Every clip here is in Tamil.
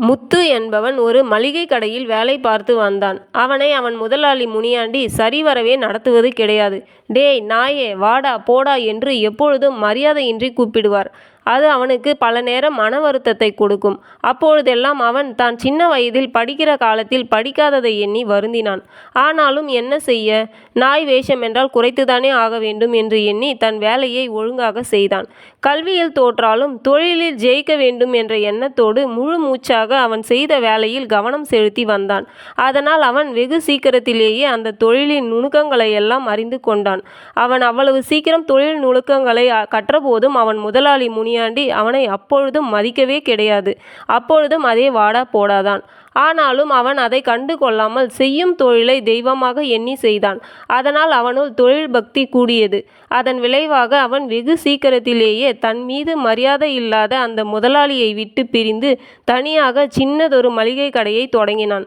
முத்து என்பவன் ஒரு மளிகை கடையில் வேலை பார்த்து வந்தான். அவனை அவன் முதலாளி முனியாண்டி சரிவரவே நடத்துவது கிடையாது. டேய் நாயே வாடா போடா என்று எப்பொழுதும் மரியாதையின்றி கூப்பிடுவார். அது அவனுக்கு பல நேரம் மன வருத்தத்தை கொடுக்கும். அப்பொழுதெல்லாம் அவன் தான் சின்ன வயதில் படிக்கிற காலத்தில் படிக்காததை எண்ணி வருந்தினான். ஆனாலும் என்ன செய்ய? நாய் வேஷம் என்றால் குறைத்துதானே ஆக வேண்டும் என்று எண்ணி தன் வேலையை ஒழுங்காக செய்தான். கல்வியில் தோற்றாலும் தொழிலில் ஜெயிக்க வேண்டும் என்ற எண்ணத்தோடு முழு மூச்சாக அவன் செய்த வேலையில் கவனம் செலுத்தி வந்தான். அதனால் அவன் வெகு சீக்கிரத்திலேயே அந்த தொழிலின் நுணுக்கங்களை எல்லாம் அறிந்து கொண்டான். அவன் அவ்வளவு சீக்கிரம் தொழில் நுணுக்கங்களை கற்றபோதும் அவன் முதலாளி முனியாண்டி அவனை அப்பொழுதும் மதிக்கவே கிடையாது. அப்பொழுதும் அதே வாடா போடாதான். ஆனாலும் அவன் அதை கண்டு கொள்ளாமல் செய்யும் தொழிலை தெய்வமாக எண்ணி செய்தான். அதனால் அவனுள் தொழில் பக்தி கூடியது. அதன் விளைவாக அவன் வெகு சீக்கிரத்திலேயே தன் மீது மரியாதையில்லாத அந்த முதலாளியை விட்டு பிரிந்து தனியாக சின்னதொரு மளிகை கடையை தொடங்கினான்.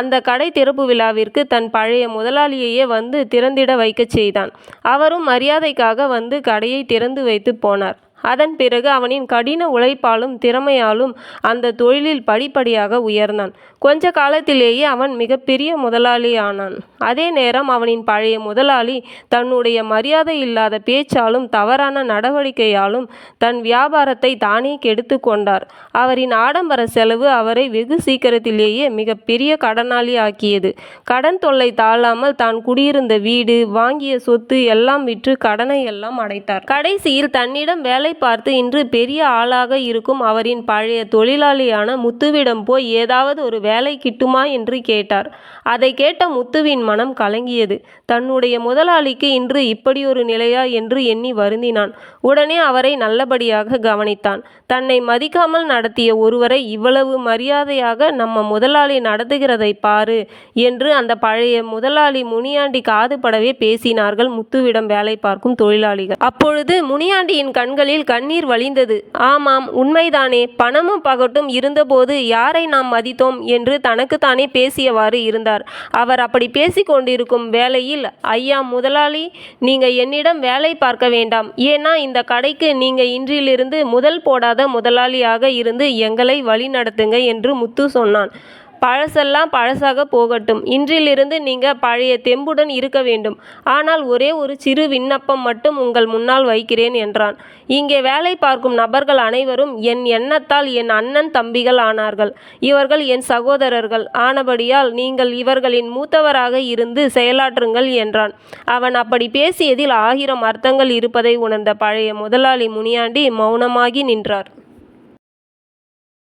அந்த கடை திறப்பு விழாவிற்கு தன் பழைய முதலாளியையே வந்து திறந்திட வைக்கச் செய்தான். அவரும் மரியாதைக்காக வந்து கடையை திறந்து வைத்து போனார். அதன் பிறகு அவனின் கடின உழைப்பாலும் திறமையாலும் அந்த தொழிலில் படிப்படியாக உயர்ந்தான். கொஞ்ச காலத்திலேயே அவன் மிகப்பெரிய முதலாளி ஆனான் அதே நேரம் அவனின் பழைய முதலாளி தன்னுடைய மரியாதை இல்லாத பேச்சாலும் தவறான நடவடிக்கையாலும் தன் வியாபாரத்தை தானே கெடுத்து கொண்டார். அவரின் ஆடம்பர செலவு அவரை வெகு சீக்கிரத்திலேயே மிகப்பெரிய கடனாளி ஆக்கியது. கடன் தொல்லை தாழாமல் தான் குடியிருந்த வீடு, வாங்கிய சொத்து எல்லாம் விற்று கடனை எல்லாம் அடைத்தார். கடைசியில் தன்னிடம் வேலை பார்த்து இன்று பெரிய ஆளாக இருக்கும் அவரின் பழைய தொழிலாளியான முத்துவிடம் போய் ஏதாவது ஒரு வேலை கிட்டுமா என்று கேட்டார். அதைக் கேட்ட முத்துவின் மனம் கலங்கியது. தன்னுடைய முதலாளிக்கு இன்று இப்படியொரு நிலையா என்று எண்ணி வருந்தினான். உடனே அவரை நல்லபடியாக கவனித்தான். தன்னை மதிக்காமல் நடத்திய ஒருவரை இவ்வளவு மரியாதையாக நம்ம முதலாளி நடத்துகிறதைப் பாரு என்று அந்தப் பழைய முதலாளி முனியாண்டி காதுபடவே பேசினார்கள் முத்துவிடம் வேலை பார்க்கும் தொழிலாளிகள். அப்பொழுது முனியாண்டியின் கண்களில் கண்ணீர் வழிந்தது. ஆமாம் உண்மைதானே பணமும் பகட்டும் இருந்தபோது யாரை நாம் மதித்தோம் என்று தனக்குத்தானே பேசியவாறு இருந்தார். அவர் அப்படி பேசிக்கொண்டிருக்கும் வேளையில் ஐயா முதலாளி நீங்க என்னிடம் வேலை பார்க்க வேண்டாம். ஏன்னா இந்த கடைக்கு நீங்க இன்றிலிருந்து முதல் போடாத முதலாளியாக இருந்து எங்களை வழி நடத்துங்க என்று முத்து சொன்னான். பழசெல்லாம் பழசாகப் போகட்டும். இன்றிலிருந்து நீங்கள் பழைய தெம்புடன் இருக்க வேண்டும். ஆனால் ஒரே ஒரு சிறு விண்ணப்பம் மட்டும் உங்கள் முன்னால் வைக்கிறேன் என்றான். இங்கே வேலை பார்க்கும் நபர்கள் அனைவரும் என் எண்ணத்தால் என் அண்ணன் தம்பிகள் ஆனார்கள். இவர்கள் என் சகோதரர்கள் ஆனபடியால் நீங்கள் இவர்களின் மூத்தவராக இருந்து செயலாற்றுங்கள் என்றான். அவன் அப்படி பேசியதில் ஆயிரம் அர்த்தங்கள் இருப்பதை உணர்ந்த பழைய முதலாளி முனியாண்டி மௌனமாகி நின்றார்.